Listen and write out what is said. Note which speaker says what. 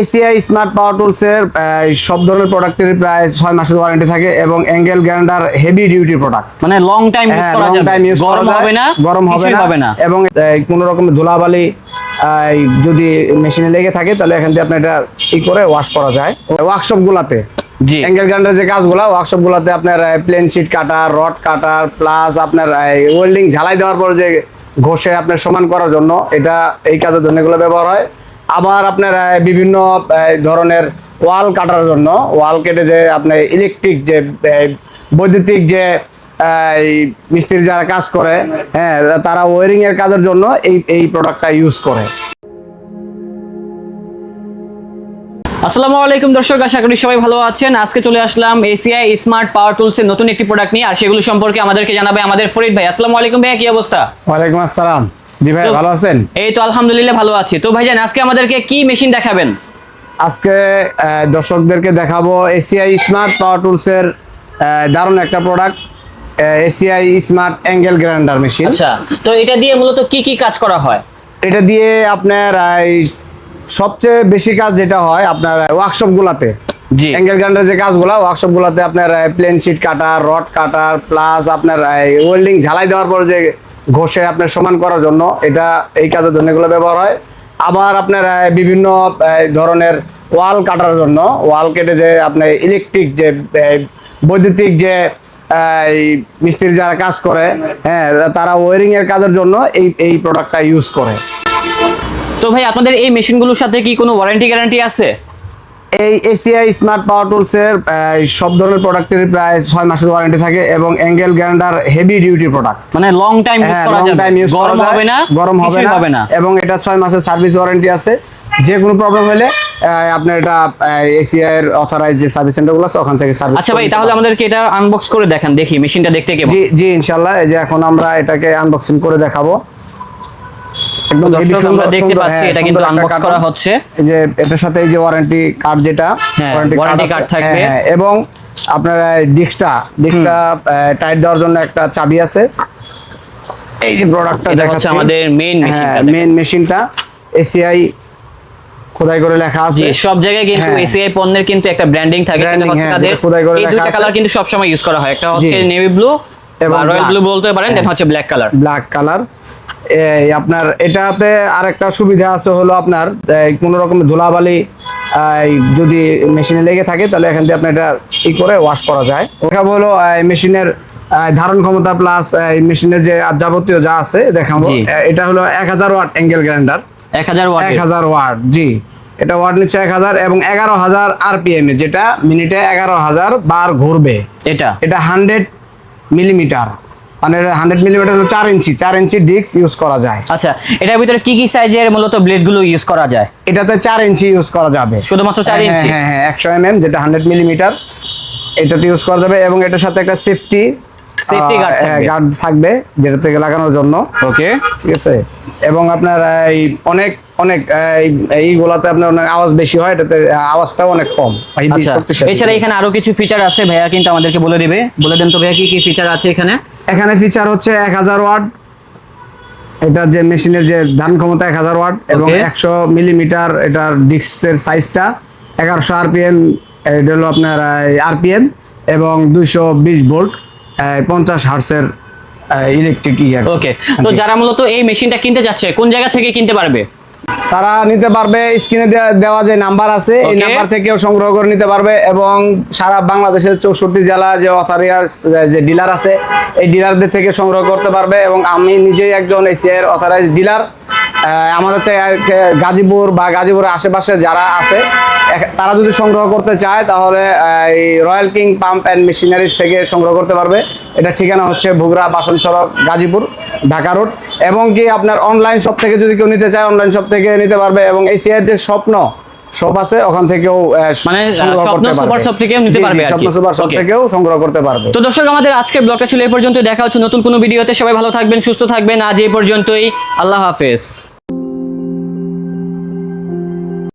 Speaker 1: ACI smart পাওয়ার টুলসের সব ধরনের প্রোডাক্টের প্রায় ছয় মাসের ওয়ারেন্টি থাকে এবং angle grinder heavy duty product
Speaker 2: মানে লং টাইম ইউজ করা যাবে গরম হবে না
Speaker 1: গরম হবে না এবং কোনো রকমের ধুলাবালি যদি মেশিনে লেগে থাকে তাহলে এখান থেকে আপনি এটা ই করে ওয়াশ করা যায়। ওয়ার্কশপ গুলাতে
Speaker 2: জি।
Speaker 1: অ্যাঙ্গেল গ্রাইন্ডার যে কাজগুলো ওয়ার্কশপ গুলাতে আপনার plain sheet cutter rod cutter plus আপনার ওয়েল্ডিং ঝালাই দেওয়ার পর যে ঘষে আপনার সমান করার জন্য এটা এই কাজের জন্য এগুলো ব্যবহার হয়। আবার আপনার বিভিন্ন ধরনের ওয়াল কাটার জন্য ওয়াল কেটে যে আপনার ইলেকট্রিক যে বৈদ্যুতিক যে মিস্ত্রি যারা কাজ করে হ্যাঁ তারা ওয়ারিং এর কাজের জন্য এই এই প্রোডাক্টটা ইউজ করে।
Speaker 2: আসসালামু আলাইকুম দর্শক আশা করি সবাই ভালো আছেন। আজকে চলে আসলাম এসিআই স্মার্ট পাওয়ার টুলস এর নতুন একটি প্রোডাক্ট নিয়ে আর সেগুলো সম্পর্কে আমাদেরকে জানাবে আমাদের ফরিদ ভাই। আসসালামু আলাইকুম ভাইয়া কি অবস্থা?
Speaker 1: ওয়ালাইকুম আসসালাম। জি ভাই ভালো আছেন?
Speaker 2: এই তো আলহামদুলিল্লাহ ভালো আছি। তো ভাইজান আজকে আমাদেরকে কি মেশিন দেখাবেন?
Speaker 1: আজকে দর্শকদেরকে দেখাবো এসিআই স্মার্ট পাওয়ার টুলস এর দারুণ একটা product ACI smart angle grinder machine
Speaker 2: আচ্ছা তো এটা দিয়ে মূলত কি কি কাজ করা হয়?
Speaker 1: এটা দিয়ে আপনার সবচেয়ে বেশি কাজ যেটা হয় আপনার ওয়ার্কশপ গুলাতে।
Speaker 2: জি।
Speaker 1: অ্যাঙ্গেল গ্রাইন্ডার যে কাজগুলো ওয়ার্কশপ গুলাতে আপনার plain sheet cutter rod cutter plus আপনার ওয়েল্ডিং ঝালাই দেওয়ার পর যে ঘষে আপনার সমান করার জন্য এটা এই কাজের জন্য এগুলো ব্যবহার হয়। আবার আপনার বিভিন্ন ধরনের ওয়াল কাটার জন্য, ওয়াল কেটে যে আপনার ইলেকট্রিক যে বৈদ্যুতিক যে মিস্ত্রি যারা কাজ করে হ্যাঁ তারা ওয়ারিং এর কাজের জন্য এই এই প্রোডাক্টটা ইউজ করে।
Speaker 2: তো ভাই, আপনাদের এই মেশিনগুলোর সাথে কি কোনো ওয়ারেন্টি গ্যারান্টি আছে?
Speaker 1: এই এসিআই স্মার্ট পাওয়ার টুলসের সব ধরনের প্রোডাক্টের প্রায় ছয় মাসের ওয়ারেন্টি থাকে এবং angle grinder heavy duty product
Speaker 2: মানে লং টাইম ইউজ করা যাবে গরম হবে না
Speaker 1: গরম হবে না এবং এটা ছয় মাসের সার্ভিস ওয়ারেন্টি আছে। যে কোনো প্রবলেম হলে আপনার এটা এসিআই এর অথরাইজ যে সার্ভিস সেন্টারগুলো আছে ওখান থেকে সার্ভিস
Speaker 2: আচ্ছা ভাই তাহলে আমাদেরকে এটা আনবক্স করে দেখান দেখি মেশিনটা দেখতে কেমন।
Speaker 1: জি জি ইনশাল্লাহ এই যে এখন আমরা এটাকে আনবক্সিং করে দেখাবো। একদম
Speaker 2: দেখতে পাচ্ছি
Speaker 1: হ্যাঁ,
Speaker 2: এটা কিন্তু
Speaker 1: সুন্দর একটা
Speaker 2: unbox
Speaker 1: carton।
Speaker 2: করা হচ্ছে।
Speaker 1: যে এটার সাথে এই যে ওয়ারেন্টি কার্ড যেটা
Speaker 2: হ্যাঁ, থাকবে।
Speaker 1: হ্যাঁ, এবং আপনার ডিস্কটা ডিস্কটা টাইট দেওয়ার জন্য একটা চাবি আছে। এই যে প্রোডাক্টটা
Speaker 2: এটা
Speaker 1: দেখাচ্ছি।
Speaker 2: আমাদের main machine
Speaker 1: মেইন মেশিনটা এসিআই খোদাই করে লেখা আছে।
Speaker 2: সব জায়গায় কিন্তু। এসিআই পণ্যের কিন্তু একটা ব্র্যান্ডিং থাকে সেটা হচ্ছে তাদের এই
Speaker 1: লেখা
Speaker 2: দুটো কালার কিন্তু সব সময় ইউজ করা হয়। একটা হচ্ছে নেভি ব্লু
Speaker 1: এবং
Speaker 2: রয়্যাল ব্লু বলতে পারেন দেন
Speaker 1: হ্যাঁ।
Speaker 2: হচ্ছে ব্ল্যাক কালার
Speaker 1: ব্ল্যাক কালার আপনার এটাতে আরেকটা সুবিধা আছে হলো আপনার কোনো রকমের ধুলাবালি যদি মেশিনে লেগে থাকে তাহলে এখান থেকে আপনি এটা ই করে ওয়াশ করা যায়। দেখাবো হলো মেশিনের ধারণ ক্ষমতা প্লাস এই মেশিনের যে যাবতীয় যা আছে দেখাবো। এটা হলো এক হাজার ওয়াট অ্যাঙ্গেল গ্রাইন্ডার
Speaker 2: এক হাজার ওয়াট
Speaker 1: এক হাজার ওয়াট জি। এটা ওয়াট নিচ্ছে এক হাজার এবং এগারো হাজার আরপিএম যেটা মিনিটে এগারো হাজার বার ঘুরবে।
Speaker 2: এটা।
Speaker 1: এটা হান্ড্রেড মিলিমিটার হান্ড্রেড মিলিমিটার চার ইঞ্চি চার ইঞ্চি ডিস্ক ইউজ করা যায়।
Speaker 2: আচ্ছা এটার ভিতরে কি কি সাইজের মূলত ইউজ করা যায়?
Speaker 1: এটাতে চার ইঞ্চি ইউজ করা যাবে।
Speaker 2: শুধুমাত্র চার
Speaker 1: হ্যাঁ,
Speaker 2: ইঞ্চি?
Speaker 1: হ্যাঁ হ্যাঁ একশো এম এম যেটা হান্ড্রেড মিলিমিটার এটাতে ইউজ করা যাবে এবং এটার সাথে একটা সেফটি
Speaker 2: Safety guard
Speaker 1: গার্ড থাকবে। যেটা থেকে লাগানোর জন্য।
Speaker 2: ওকে
Speaker 1: ঠিক আছে? এবং আপনার এই অনেক অনেক এইগুলাতে আপনার অনেক আওয়াজ বেশি হয় এটাতে আওয়াজটাও অনেক কম।
Speaker 2: আচ্ছা এছাড়া এখানে আরও কিছু ফিচার আছে ভাইয়া কিন্তু আমাদেরকে বলে দিবে। বলে দেন তো ভাইয়া কি কি ফিচার আছে এখানে?
Speaker 1: এখানে ফিচার হচ্ছে এক হাজার ওয়াট। এটা যে মেশিনের যে ধান ক্ষমতা এক হাজার ওয়াট এবং একশো মিলিমিটার এটার ডিস্কের সাইজটা এগারোশো আরপিএম এটা হলো আপনার আরপিএম এবং দুইশো বিশ ভোল্ট পঞ্চাশ হার্সের ইলেকট্রিক ইয়ার
Speaker 2: ওকে তো যারা মূলত এই মেশিনটা কিনতে যাচ্ছে কোন জায়গা থেকে কিনতে পারবে?
Speaker 1: তারা নিতে পারবে স্ক্রিনে দেওয়া যে নাম্বার আছে এই নাম্বার থেকেও সংগ্রহ করে নিতে পারবে এবং সারা বাংলাদেশের চৌষট্টি জেলা যে অথারিয়ার যে ডিলার আছে এই ডিলারদের থেকে সংগ্রহ করতে পারবে এবং আমি নিজেই একজন অথারাইজ অথরাইজ ডিলার আমাদের গাজীপুর বা গাজীপুরের আশেপাশে যারা আছে তারা যদি সংগ্রহ করতে চায়, তাহলে এই royal king pump and machineries থেকে সংগ্রহ করতে পারবে। এটা ঠিকানা হচ্ছে ভুগরা বাসন সড়ক গাজীপুর, ঢাকা রোড। এবং কি আপনার অনলাইন শপ থেকে যদি কেউ নিতে চায় অনলাইন শপ থেকে নিতে পারবে। এবং এশিয়ার যে স্বপ্ন শপ আছে ওখান থেকেও
Speaker 2: মানে, স্বপ্ন সুপার শপ থেকেও নিতে পারবে আর কি।
Speaker 1: সুপার শপ থেকেও সংগ্রহ করতে পারবে।
Speaker 2: তো দর্শক আমাদের আজকের ব্লগটা ছিল এই পর্যন্ত দেখা হচ্ছে নতুন কোনো ভিডিওতে। সবাই ভালো থাকবেন সুস্থ থাকবেন। আজ এই পর্যন্তই। আল্লাহ হাফেজ।